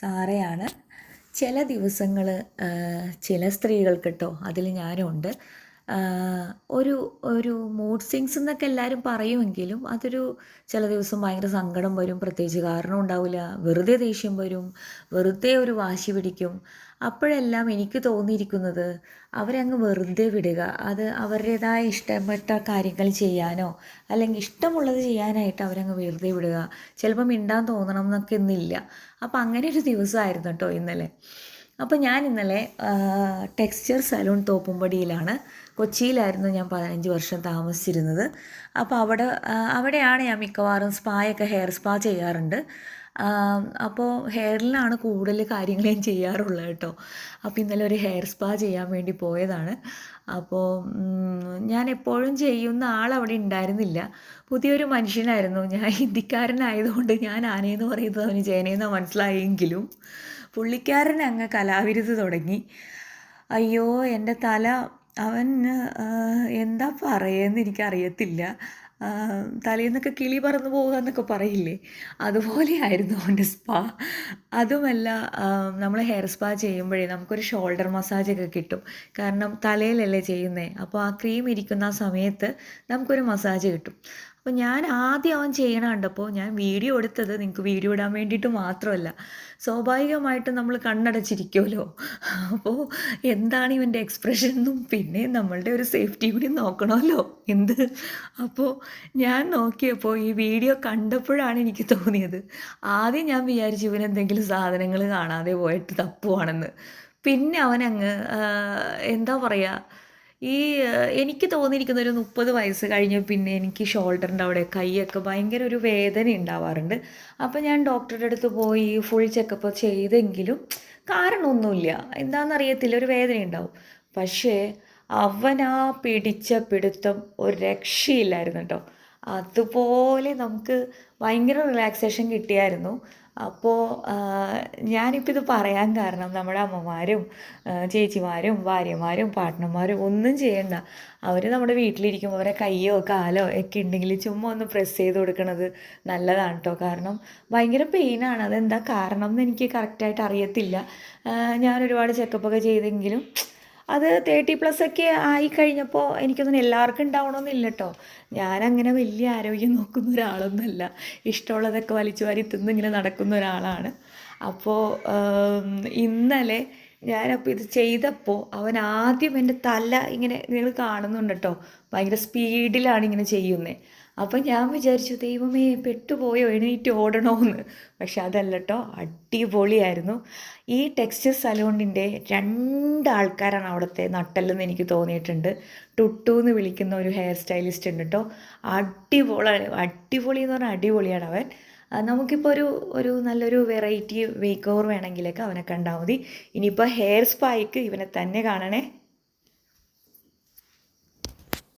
സാറയാണ്. ചില ദിവസങ്ങൾ ചില സ്ത്രീകൾക്ക് കേട്ടോ അതിൽ ഞാനുണ്ട്. ഒരു ഒരു മൂഡ് സ്വിങ്സ് എന്നൊക്കെ എല്ലാവരും പറയുമെങ്കിലും അതൊരു ചില ദിവസം ഭയങ്കര സങ്കടം വരും പ്രത്യേകിച്ച് കാരണം ഉണ്ടാവില്ല. വെറുതെ ദേഷ്യം വരും വെറുതെ ഒരു വാശി പിടിക്കും. അപ്പോഴെല്ലാം എനിക്ക് തോന്നിയിരിക്കുന്നത് അവരെ അങ്ങ് വെറുതെ വിടുക. അത് അവരുടേതായ ഇഷ്ടപ്പെട്ട കാര്യങ്ങൾ ചെയ്യാനോ അല്ലെങ്കിൽ ഇഷ്ടമുള്ളത് ചെയ്യാനായിട്ട് അവരങ്ങ് വെറുതെ വിടുക. ചിലപ്പോൾ മിണ്ടാൻ തോന്നണം എന്നൊക്കെ ഇന്നില്ല അപ്പം അങ്ങനെ ഒരു ദിവസമായിരുന്നു കേട്ടോ ഇന്നലെ. അപ്പോൾ ഞാൻ ഇന്നലെ ടെക്സ്ചർ സലൂൺ തോപ്പുംപടിയിലാണ് കൊച്ചിയിലായിരുന്നു ഞാൻ പതിനഞ്ച് വർഷം താമസിച്ചിരുന്നത്. അപ്പോൾ അവിടെ അവിടെയാണ് ഞാൻ മിക്കവാറും സ്പായൊക്കെ ഹെയർ സ്പാ ചെയ്യാറുണ്ട്. അപ്പോൾ ഹെയറിലാണ് കൂടുതൽ കാര്യങ്ങൾ ഞാൻ ചെയ്യാറുള്ളത് കേട്ടോ. അപ്പോൾ ഇന്നലെ ഒരു ഹെയർ സ്പാ ചെയ്യാൻ വേണ്ടി പോയതാണ്. അപ്പോൾ ഞാൻ എപ്പോഴും ചെയ്യുന്ന ആൾ അവിടെ ഉണ്ടായിരുന്നില്ല. പുതിയൊരു മനുഷ്യനായിരുന്നു. ഞാൻ ഹിന്ദിക്കാരനായതുകൊണ്ട് ഞാൻ ആനയെന്ന് പറയുന്നത് അവന് ജയനെന്ന് മനസ്സിലായെങ്കിലും പുള്ളിക്കാരൻ അങ്ങ് കലാവിരുത് തുടങ്ങി. അയ്യോ എന്റെ തല അവൻ എന്താ പറയുന്നത് എനിക്കറിയത്തില്ല. തലയിൽ നിന്നൊക്കെ കിളി പറന്ന് പോകുക എന്നൊക്കെ പറയില്ലേ? അതുപോലെയായിരുന്നു അവന്റെ സ്പാ. അതുമല്ല നമ്മൾ ഹെയർ സ്പാ ചെയ്യുമ്പോഴേ നമുക്കൊരു ഷോൾഡർ മസാജൊക്കെ കിട്ടും. കാരണം തലയിലല്ലേ ചെയ്യുന്നത് അപ്പോൾ ആ ക്രീം ഇരിക്കുന്ന സമയത്ത് നമുക്കൊരു മസാജ് കിട്ടും. അപ്പോൾ ഞാൻ ആദ്യം അവൻ ചെയ്യണ കണ്ടപ്പോൾ ഞാൻ വീഡിയോ എടുത്തത് നിങ്ങൾക്ക് വീഡിയോ ഇടാൻ വേണ്ടിയിട്ട് മാത്രമല്ല. സ്വാഭാവികമായിട്ടും നമ്മൾ കണ്ണടച്ചിരിക്കുമല്ലോ അപ്പോൾ എന്താണ് ഇവന്റെ എക്സ്പ്രഷൻ എന്നും പിന്നെ നമ്മളുടെ ഒരു സേഫ്റ്റി കൂടി നോക്കണമല്ലോ. എന്ത്? അപ്പോൾ ഞാൻ നോക്കിയപ്പോൾ ഈ വീഡിയോ കണ്ടപ്പോഴാണ് എനിക്ക് തോന്നിയത്. ആദ്യം ഞാൻ വിചാരിച്ചു ഇവൻ എന്തെങ്കിലും സാധനങ്ങൾ കാണാതെ പോയിട്ട് തപ്പുവാണെന്ന്. പിന്നെ അവനങ്ങ് എന്താ പറയുക ഈ എനിക്ക് തോന്നിയിരിക്കുന്ന ഒരു മുപ്പത് വയസ്സ് കഴിഞ്ഞ പിന്നെ എനിക്ക് ഷോൾഡറിന്റെ അവിടെ കൈയൊക്കെ ഭയങ്കര ഒരു വേദന ഉണ്ടാവാറുണ്ട്. അപ്പോൾ ഞാൻ ഡോക്ടറുടെ അടുത്ത് പോയി ഫുൾ ചെക്കപ്പ് ചെയ്തെങ്കിലും കാരണമൊന്നുമില്ല. എന്താണെന്നറിയത്തില്ല ഒരു വേദന ഉണ്ടാവും. പക്ഷേ അവനാ പിടിച്ച പിടുത്തം ഒരു രക്ഷയില്ലായിരുന്നു കേട്ടോ. അതുപോലെ നമുക്ക് ഭയങ്കര റിലാക്സേഷൻ കിട്ടിയായിരുന്നു. അപ്പോൾ ഞാനിപ്പോൾ ഇത് പറയാൻ കാരണം നമ്മുടെ അമ്മമാരും ചേച്ചിമാരും ഭാര്യമാരും പാർട്ട്ണർമാരും ഒന്നും ചെയ്യണ്ട. അവർ നമ്മുടെ വീട്ടിലിരിക്കുമ്പോൾ അവരെ കയ്യോ കാലോ ഒക്കെ ഉണ്ടെങ്കിൽ ചുമ്മാ ഒന്ന് പ്രസ് ചെയ്ത് കൊടുക്കണത് നല്ലതാണ് കേട്ടോ കാരണം ഭയങ്കര പെയിനാണ് അതെന്താ കാരണം എന്ന് എനിക്ക് കറക്റ്റായിട്ട് അറിയത്തില്ല. ഞാൻ ഒരുപാട് ചെക്കപ്പൊക്കെ ചെയ്തെങ്കിലും അത് തേർട്ടി പ്ലസ് ഒക്കെ ആയി കഴിഞ്ഞപ്പോൾ എനിക്കൊന്നും എല്ലാവർക്കും ഉണ്ടാവണമെന്നില്ല കേട്ടോ ഞാനങ്ങനെ വലിയ ആരോഗ്യം നോക്കുന്ന ഒരാളൊന്നുമല്ല. ഇഷ്ടമുള്ളതൊക്കെ വലിച്ചു വാരി തിന്നിങ്ങനെ നടക്കുന്ന ഒരാളാണ്. അപ്പോൾ ഇന്നലെ ഞാനപ്പോൾ ഇത് ചെയ്തപ്പോൾ അവൻ ആദ്യം എന്റെ തല ഇങ്ങനെ നിങ്ങൾ കാണുന്നുണ്ട് കേട്ടോ ഭയങ്കര സ്പീഡിലാണ് ഇങ്ങനെ ചെയ്യുന്നത് അപ്പം ഞാൻ വിചാരിച്ചു ദൈവമേ പെട്ടുപോയോ എണീറ്റ് ഓടണമെന്ന് പക്ഷെ അതല്ല കേട്ടോ അടിപൊളിയായിരുന്നു. ഈ ടെക്സ്റ്റർ സലൂണിന്റെ രണ്ടാൾക്കാരാണ് അവിടുത്തെ നട്ടല്ലെന്ന് എനിക്ക് തോന്നിയിട്ടുണ്ട്. ടുട്ടു എന്ന് വിളിക്കുന്ന ഒരു ഹെയർ സ്റ്റൈലിസ്റ്റ് ഉണ്ട് കേട്ടോ അടിപൊളി അടിപൊളി എന്ന് പറഞ്ഞാൽ അടിപൊളിയാണ് അവൻ. നമുക്കിപ്പോൾ ഒരു ഒരു നല്ലൊരു വെറൈറ്റി മേക്ക് ഓവർ വേണമെങ്കിലൊക്കെ അവനെ കണ്ടാൽ മതി. ഇനിയിപ്പോൾ ഹെയർ സ്പായ്ക്ക് ഇവനെ തന്നെ കാണണേ.